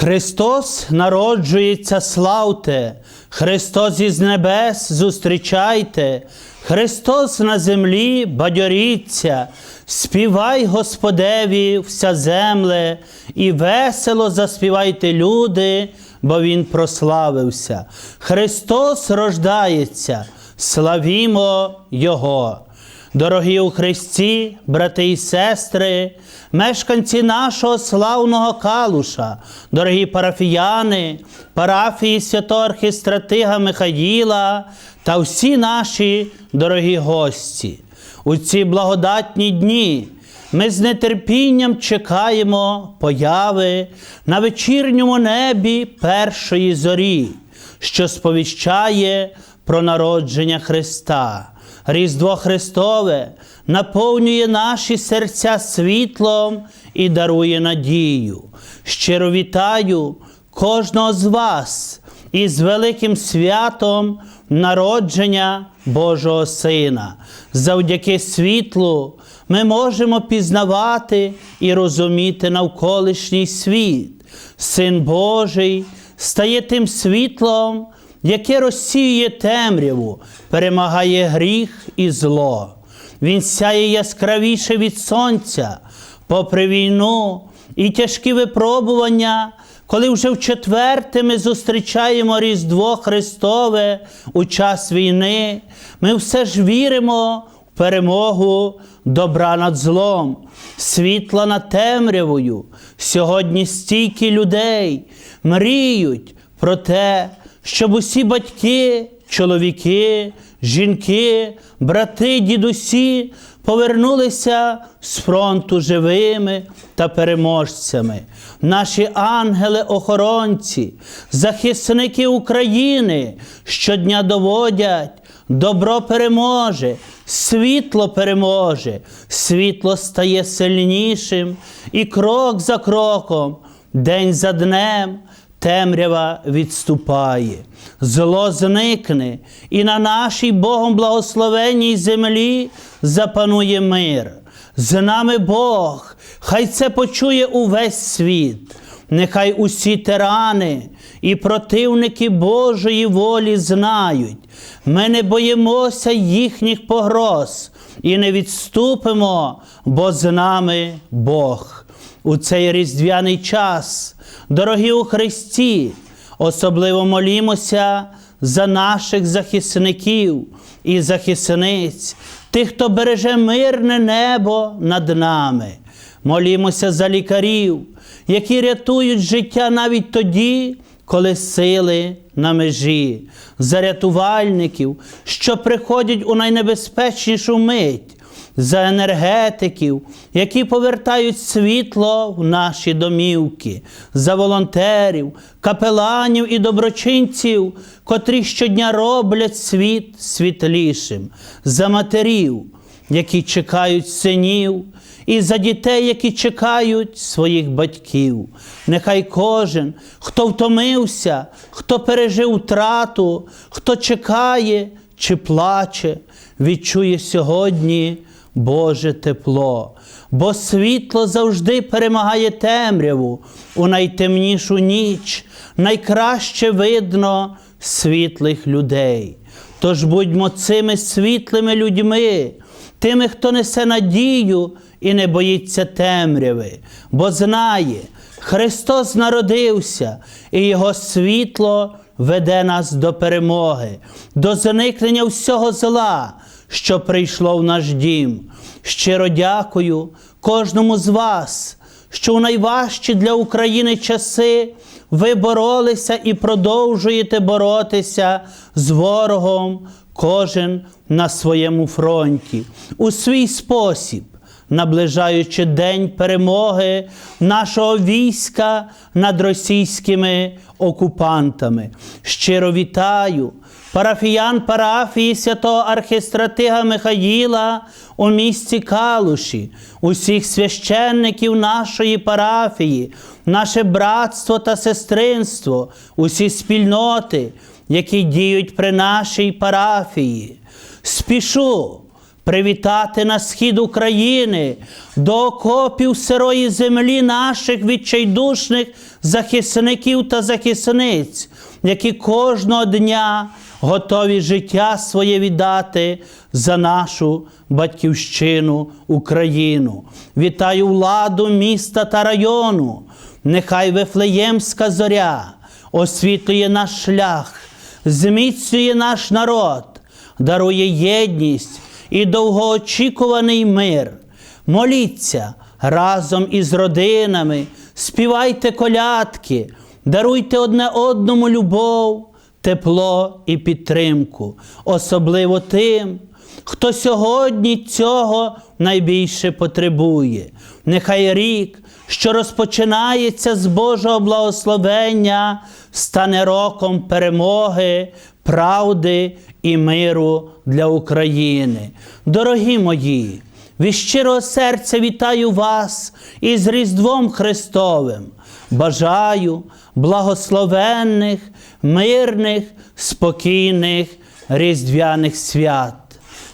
Христос народжується, славте, Христос із небес зустрічайте, Христос на землі бадьоріться, співай Господеві вся земле, і весело заспівайте люди, бо Він прославився. Христос рождається, славімо Його. Дорогі у Христі, брати і сестри, мешканці нашого славного Калуша, дорогі парафіяни, парафії святого архістратига Михаїла та всі наші дорогі гості. У ці благодатні дні ми з нетерпінням чекаємо появи на вечірньому небі першої зорі, що сповіщає про народження Христа. Різдво Христове наповнює наші серця світлом і дарує надію. Щиро вітаю кожного з вас із великим святом народження Божого Сина. Завдяки світлу ми можемо пізнавати і розуміти навколишній світ. Син Божий стає тим світлом, яке розсіює темряву, перемагає гріх і зло. Він сяє яскравіше від сонця, попри війну і тяжкі випробування, коли вже вчетверте ми зустрічаємо Різдво Христове у час війни, ми все ж віримо в перемогу добра над злом, світла над темрявою. Сьогодні стільки людей мріють про те, щоб усі батьки, чоловіки, жінки, брати, дідусі повернулися з фронту живими та переможцями. Наші ангели-охоронці, захисники України щодня доводять, добро переможе, світло переможе, світло стає сильнішим, і крок за кроком, день за днем темрява відступає, зло зникне, і на нашій Богом благословенній землі запанує мир. З нами Бог, хай це почує увесь світ. Нехай усі тирани і противники Божої волі знають, ми не боїмося їхніх погроз і не відступимо, бо з нами Бог. У цей різдвяний час, дорогі у Христі, особливо молімося за наших захисників і захисниць, тих, хто береже мирне небо над нами. Молімося за лікарів, які рятують життя навіть тоді, коли сили на межі, за рятувальників, що приходять у найнебезпечнішу мить, за енергетиків, які повертають світло в наші домівки, за волонтерів, капеланів і доброчинців, котрі щодня роблять світ світлішим, за матерів, які чекають синів, і за дітей, які чекають своїх батьків. Нехай кожен, хто втомився, хто пережив втрату, хто чекає чи плаче, відчує сьогодні Боже тепло, бо світло завжди перемагає темряву у найтемнішу ніч, найкраще видно світлих людей. Тож будьмо цими світлими людьми, тими, хто несе надію і не боїться темряви, бо знає, Христос народився, і Його світло веде нас до перемоги, до зникнення всього зла, що прийшло в наш дім. Щиро дякую кожному з вас, що у найважчі для України часи ви боролися і продовжуєте боротися з ворогом, кожен на своєму фронті, у свій спосіб наближаючи день перемоги нашого війська над російськими окупантами. Щиро вітаю парафіян парафії святого архістратига Михаїла у місті Калуші, усіх священників нашої парафії, наше братство та сестринство, усі спільноти, які діють при нашій парафії. Спішу привітати на схід України, до окопів сирої землі наших відчайдушних захисників та захисниць, які кожного дня готові життя своє віддати за нашу батьківщину Україну. Вітаю владу міста та району. Нехай Вифлеємська зоря освітлює наш шлях, зміцнює наш народ, дарує єдність і довгоочікуваний мир. Моліться разом із родинами, співайте колядки, даруйте одне одному любов, тепло і підтримку, особливо тим, хто сьогодні цього найбільше потребує. Нехай рік, що розпочинається з Божого благословення, стане роком перемоги, правди і миру для України. Дорогі мої, від щирого серця вітаю вас із Різдвом Христовим. Бажаю благословенних, мирних, спокійних різдвяних свят.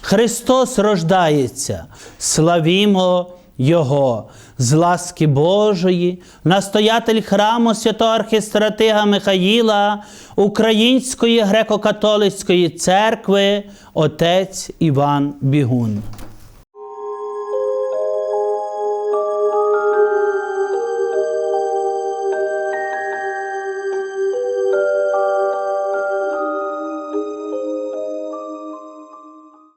Христос рождається, славімо Його, з ласки Божої, настоятель храму святого архістратига Михаїла, Української греко-католицької церкви, отець Іван Бігун.